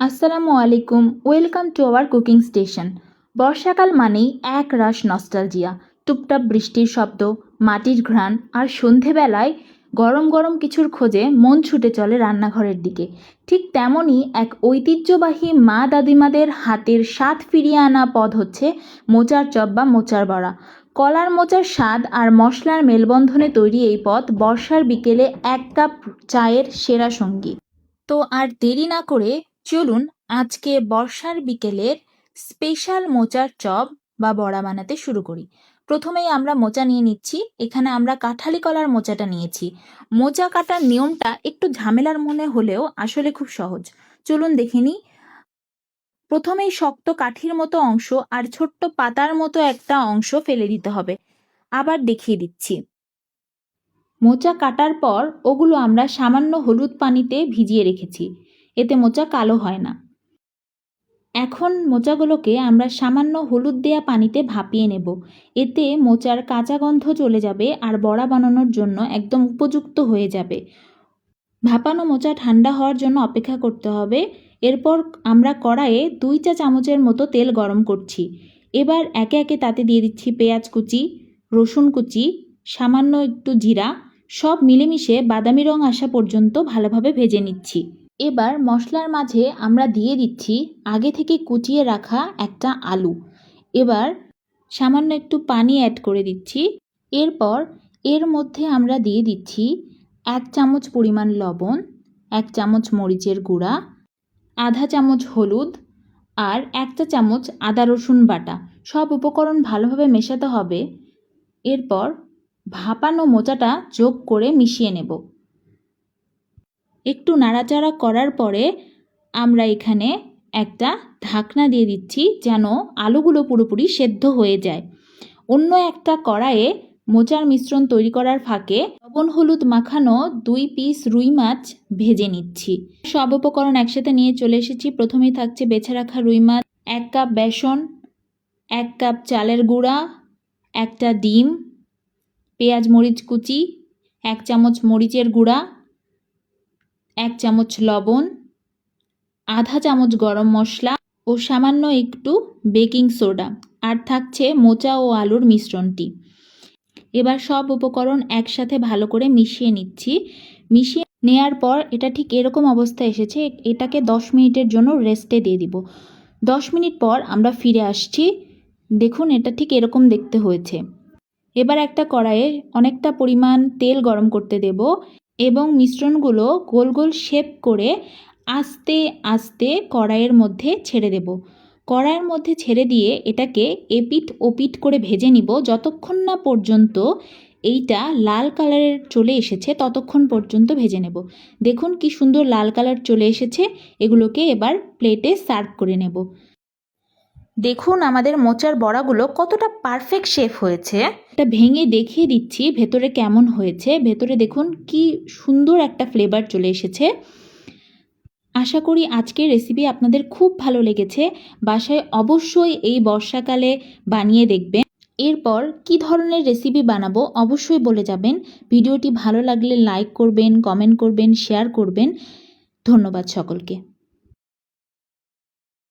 আসসালামু আলাইকুম, welcome to our cooking station. বর্ষাকাল মানেই এক রাশ নস্টালজিয়া। টুপটাপ বৃষ্টির শব্দ, মাটির ঘ্রাণ আর সন্ধেবেলায় গরম গরম কিছুর খোঁজে মন ছুটে চলে রান্নাঘরের দিকে। ঠিক তেমনই এক ঐতিহ্যবাহী মা দাদিমাদের হাতের স্বাদ ফিরিয়ে আনা পদ হচ্ছে মোচার চপ বা মোচার বড়া। কলার মোচার স্বাদ আর মশলার মেলবন্ধনে তৈরি এই পদ বর্ষার বিকেলে এক কাপ চায়ের সেরা সঙ্গী। তো আর দেরি না করে চলুন আজকে বর্ষার বিকেলের স্পেশাল মোচার চপ বা বড়া বানাতে শুরু করি। প্রথমেই আমরা মোচা নিয়ে নিচ্ছি। এখানে আমরা কাঁঠালি কলার মোচাটা নিয়েছি। মোচা কাটার নিয়মটা একটু ঝামেলার মনে হলেও আসলে খুব সহজ। চলুন দেখে নিই। প্রথমেই শক্ত কাঠির মতো অংশ আর ছোট্ট পাতার মতো একটা অংশ ফেলে দিতে হবে। আবার দেখিয়ে দিচ্ছি। মোচা কাটার পর ওগুলো আমরা সামান্য হলুদ পানিতে ভিজিয়ে রেখেছি। এতে মোচা কালো হয় না। এখন মোচাগুলোকে আমরা সামান্য হলুদ দেয়া পানিতে ভাপিয়ে নেব। এতে মোচার কাঁচা গন্ধ চলে যাবে আর বড়া বানানোর জন্য একদম উপযুক্ত হয়ে যাবে। ভাপানো মোচা ঠান্ডা হওয়ার জন্য অপেক্ষা করতে হবে। এরপর আমরা কড়াইয়ে দুই চা চামচের মতো তেল গরম করছি। এবার একে একে তাতে দিয়ে দিচ্ছি পেঁয়াজ কুচি, রসুন কুচি, সামান্য একটু জিরা, সব মিলেমিশে বাদামি রং আসা পর্যন্ত ভালোভাবে ভেজে নিচ্ছি। এবার মশলার মাঝে আমরা দিয়ে দিচ্ছি আগে থেকে কুচিয়ে রাখা একটা আলু। এবার সামান্য একটু পানি অ্যাড করে দিচ্ছি। এরপর এর মধ্যে আমরা দিয়ে দিচ্ছি এক চামচ পরিমাণ লবণ, এক চামচ মরিচের গুঁড়া, আধা চামচ হলুদ আর একটা চামচ আদা রসুন বাটা। সব উপকরণ ভালোভাবে মেশাতে হবে। এরপর ভাপানো মোচাটা যোগ করে মিশিয়ে নেব। একটু নাড়াচাড়া করার পরে আমরা এখানে একটা ঢাকনা দিয়ে দিচ্ছি যেন আলুগুলো পুরোপুরি সেদ্ধ হয়ে যায়। অন্য একটা কড়াইয়ে মোচার মিশ্রণ তৈরি করার ফাঁকে লবণ, হলুদ মাখানো দুই পিস রুই মাছ ভেজে নিচ্ছি। সব উপকরণ একসাথে নিয়ে চলে এসেছি। প্রথমেই থাকছে বেছে রাখা রুই মাছ, এক কাপ বেসন, এক কাপ চালের গুঁড়া, একটা ডিম, পেঁয়াজ মরিচ কুচি, এক চামচ মরিচের গুঁড়া এক চামচ লবণ, আধা চামচ গরম মশলা ও সামান্য একটু বেকিং সোডা আর থাকছে মোচা ও আলুর মিশ্রণটি। এবার সব উপকরণ একসাথে ভালো করে মিশিয়ে নিচ্ছি। মিশিয়ে নেয়ার পর এটা ঠিক এরকম অবস্থা এসেছে, এটাকে দশ মিনিটের জন্য রেস্টে দিয়ে দিব। দশ মিনিট পর আমরা ফিরে আসছি। দেখুন এটা ঠিক এরকম দেখতে হয়েছে। এবার একটা কড়াইয়ে অনেকটা পরিমাণ তেল গরম করতে দেব। এবং মিশ্রণগুলো গোল গোল শেপ করে আস্তে আস্তে কড়াইয়ের মধ্যে ছেড়ে দেব। কড়াইয়ের মধ্যে ছেড়ে দিয়ে এটাকে এপিট ওপিট করে ভেজে নিব। যতক্ষণ না পর্যন্ত এইটা লাল কালারের চলে এসেছে, ততক্ষণ পর্যন্ত ভেজে নেব। দেখুন কি সুন্দর লাল কালার চলে এসেছে। এগুলোকে এবার প্লেটে সার্ভ করে নেব। দেখুন আমাদের মোচার বড়াগুলো কতটা পারফেক্ট শেফ হয়েছে। এটা ভেঙে দেখিয়ে দিচ্ছি ভেতরে কেমন হয়েছে। ভেতরে দেখুন কি সুন্দর একটা ফ্লেভার চলে এসেছে। আশা করি আজকের রেসিপি আপনাদের খুব ভালো লেগেছে। বাসায় অবশ্যই এই বর্ষাকালে বানিয়ে দেখবেন। এরপর কি ধরনের রেসিপি বানাবো অবশ্যই বলে যাবেন। ভিডিওটি ভালো লাগলে লাইক করবেন কমেন্ট করবেন শেয়ার করবেন। ধন্যবাদ সকলকে।